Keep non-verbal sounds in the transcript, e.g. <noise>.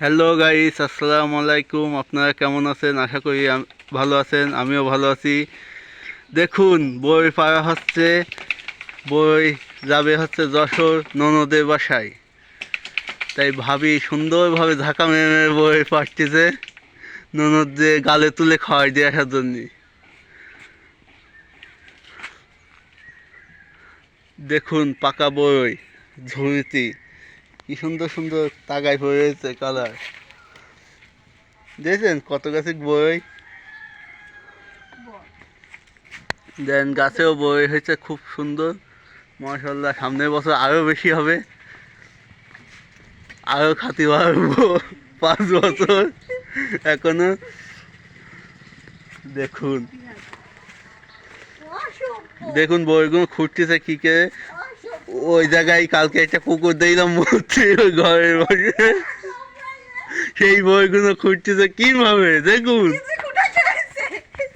Hello guys আসসালামু আলাইকুম আপনারা কেমন আছেন? আশা করি ভালো আছেন। আমিও ভালো আছি। দেখুন, বই পাওয়া হচ্ছে। বই যাবে হচ্ছে যশোর ননদের বাসায়। তাই ভাবি সুন্দরভাবে ঝাঁকা মেরে বই পাঠতেছে ননদ যে গালে তুলে খাওয়াই দিয়ে আসার জন্যে। দেখুন, পাকা বই ঝুড়িতে কি সুন্দর সুন্দর তাগায় রয়েছে কালার দেখছেন কত গাছের বই? দেন গাছেও বই হয়েছে খুব সুন্দর। মাশাল্লাহ সামনের বছর আরও বেশি হবে। আরও খাতি পারব <laughs> পাঁচ বছর। এখনও। দেখুন। দেখুন বইগুলো খুঁড়তেছে কি কে ওই জায়গায় কালকে একটা কুকুর দিলাম মূর্তি ওই ঘরের বসে। সেই বইগুলো খুঁজতেছে কীভাবে দেখুন।